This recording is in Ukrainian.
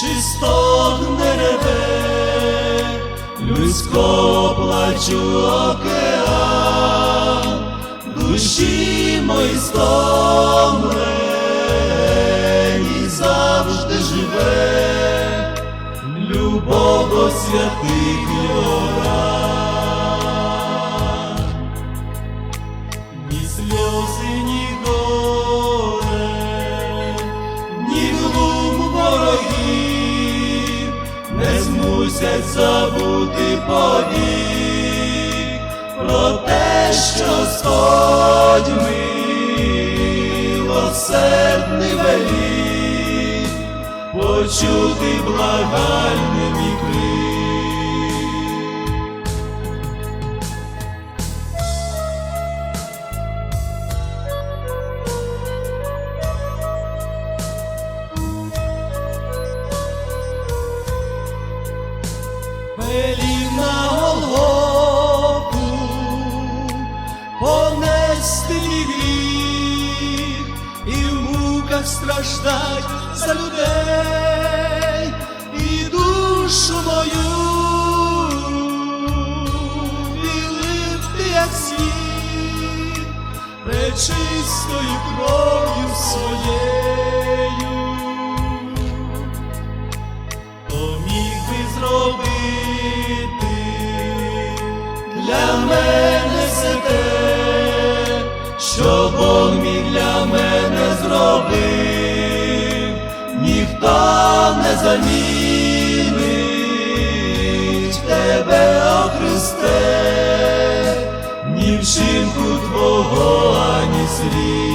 чи стогне реве, людського плачу океан, душі мої стомлені завжди живе, любов до святих йора. Ні сльози, ні змусять забути повік про те, що Господь милосердний велів, почути благальний крик. Велів на Голгофу понести гріх і в муках страждать за людей і душу мою білив ти, як світ, пречистою кров'ю для мене все те, що Бог міг для мене зробив, ніхто не замінить тебе, о Христе, ні вчинку Твого, ані слів.